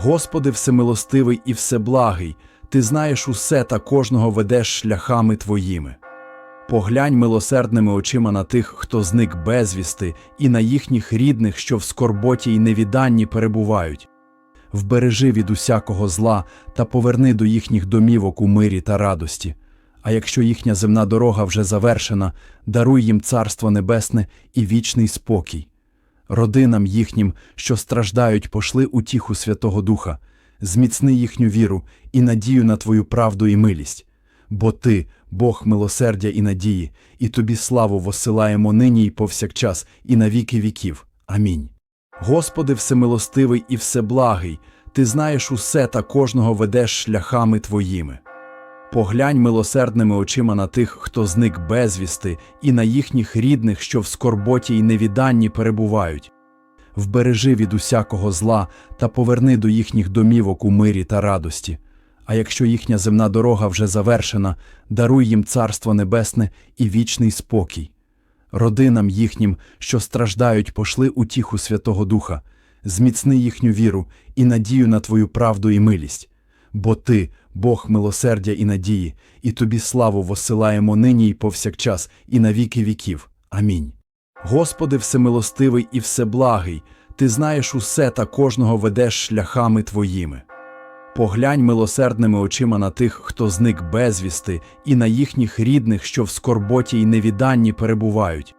Господи, всемилостивий і всеблагий, Ти знаєш усе та кожного ведеш шляхами Твоїми. Поглянь милосердними очима на тих, хто зник безвісти, і на їхніх рідних, що в скорботі й невіданні перебувають. Вбережи від усякого зла та поверни до їхніх домівок у мирі та радості. А якщо їхня земна дорога вже завершена, даруй їм Царство Небесне і вічний спокій. Родинам їхнім, що страждають, пошли утіху Святого Духа, зміцни їхню віру і надію на Твою правду і милість. Бо Ти, Бог милосердя і надії, і Тобі славу восилаємо нині й повсякчас, і на віки віків. Амінь. Господи, всемилостивий і всеблагий, Ти знаєш усе та кожного ведеш шляхами Твоїми. Поглянь милосердними очима на тих, хто зник безвісти, і на їхніх рідних, що в скорботі й невіданні перебувають. Вбережи від усякого зла та поверни до їхніх домівок у мирі та радості. А якщо їхня земна дорога вже завершена, даруй їм Царство Небесне і вічний спокій. Родинам їхнім, що страждають, пошли утіху Святого Духа, зміцни їхню віру і надію на Твою правду і милість. Бо Ти, Бог милосердя і надії, і Тобі славу восилаємо нині й повсякчас, і на віки віків. Амінь. Господи, всемилостивий і всеблагий, Ти знаєш усе та кожного ведеш шляхами Твоїми. Поглянь милосердними очима на тих, хто зник безвісти, і на їхніх рідних, що в скорботі й невіданні перебувають.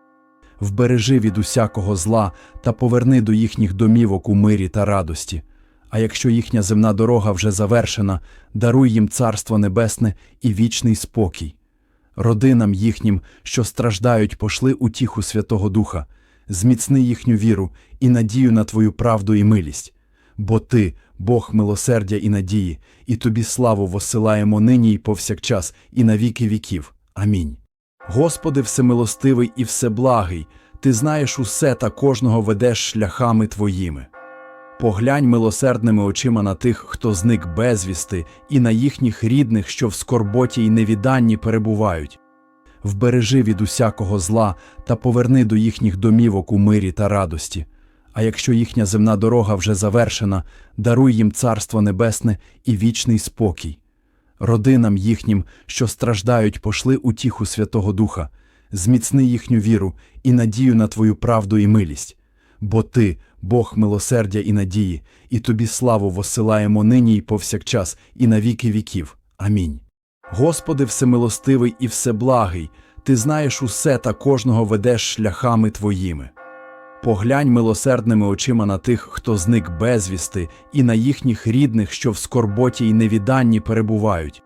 Вбережи від усякого зла та поверни до їхніх домівок у мирі та радості. А якщо їхня земна дорога вже завершена, даруй їм Царство Небесне і вічний спокій. Родинам їхнім, що страждають, пошли утіху Святого Духа, зміцни їхню віру і надію на Твою правду і милість. Бо Ти, Бог милосердя і надії, і Тобі славу восилаємо нині й повсякчас, і на віки віків. Амінь. Господи, всемилостивий і всеблагий, Ти знаєш усе та кожного ведеш шляхами Твоїми. Поглянь милосердними очима на тих, хто зник безвісти, і на їхніх рідних, що в скорботі й невіданні перебувають. Вбережи від усякого зла та поверни до їхніх домівок у мирі та радості. А якщо їхня земна дорога вже завершена, даруй їм Царство Небесне і вічний спокій. Родинам їхнім, що страждають, пошли утіху Святого Духа, зміцни їхню віру і надію на Твою правду і милість. Бо Ти, Бог милосердя і надії, і Тобі славу восилаємо нині й повсякчас, і на віки віків. Амінь. Господи, всемилостивий і всеблагий, Ти знаєш усе та кожного ведеш шляхами Твоїми. Поглянь милосердними очима на тих, хто зник безвісти, і на їхніх рідних, що в скорботі й невіданні перебувають.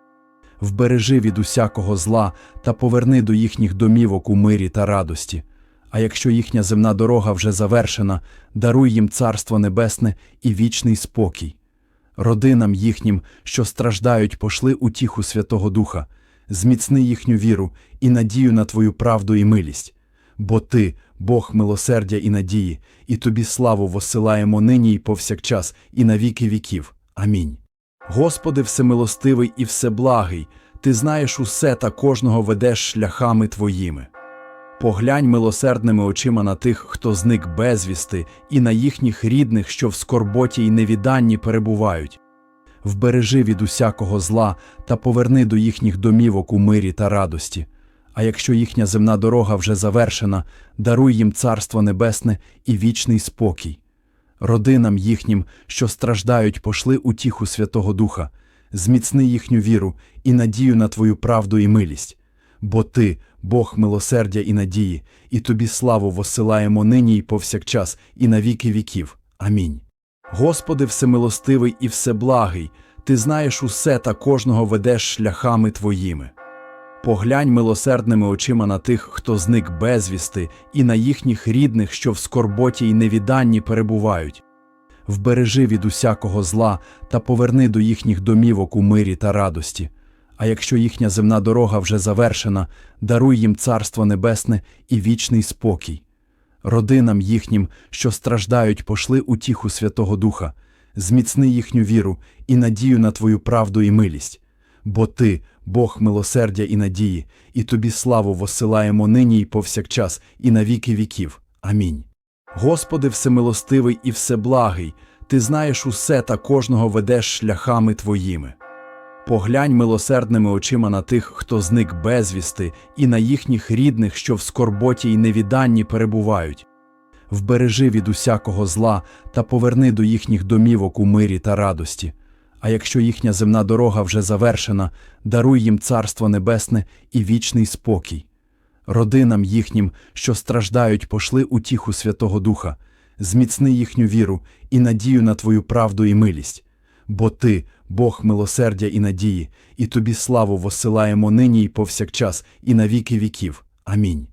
Вбережи від усякого зла та поверни до їхніх домівок у мирі та радості. А якщо їхня земна дорога вже завершена, даруй їм Царство Небесне і вічний спокій. Родинам їхнім, що страждають, пошли утіху Святого Духа, зміцни їхню віру і надію на Твою правду і милість. Бо Ти, Бог милосердя і надії, і Тобі славу восилаємо нині й повсякчас, і на віки віків. Амінь. Господи, всемилостивий і всеблагий, Ти знаєш усе та кожного ведеш шляхами Твоїми. Поглянь милосердними очима на тих, хто зник безвісти, і на їхніх рідних, що в скорботі й невіданні перебувають. Вбережи від усякого зла та поверни до їхніх домівок у мирі та радості. А якщо їхня земна дорога вже завершена, даруй їм Царство Небесне і вічний спокій. Родинам їхнім, що страждають, пошли утіху Святого Духа, зміцни їхню віру і надію на Твою правду і милість. Бо Ти, Бог милосердя і надії, і Тобі славу восилаємо нині й повсякчас, і на віки віків. Амінь. Господи, всемилостивий і всеблагий, Ти знаєш усе та кожного ведеш шляхами Твоїми. Поглянь милосердними очима на тих, хто зник безвісти, і на їхніх рідних, що в скорботі й невіданні перебувають. Вбережи від усякого зла та поверни до їхніх домівок у мирі та радості. А якщо їхня земна дорога вже завершена, даруй їм Царство Небесне і вічний спокій. Родинам їхнім, що страждають, пошли утіху Святого Духа, зміцни їхню віру і надію на Твою правду і милість. Бо Ти, Бог милосердя і надії, і Тобі славу восилаємо нині й повсякчас, і на віки віків. Амінь. Господи, всемилостивий і всеблагий, ти знаєш усе та кожного ведеш шляхами твоїми. Поглянь милосердними очима на тих, хто зник безвісти, і на їхніх рідних, що в скорботі й невіданні перебувають. Вбережи від усякого зла та поверни до їхніх домівок у мирі та радості. А якщо їхня земна дорога вже завершена, даруй їм царство небесне і вічний спокій. Родинам їхнім, що страждають, пошли утіху Святого Духа, зміцни їхню віру і надію на Твою правду і милість. Бо Ти, Бог милосердя і надії, і Тобі славу воссилаємо нині і повсякчас, і на віки віків. Амінь.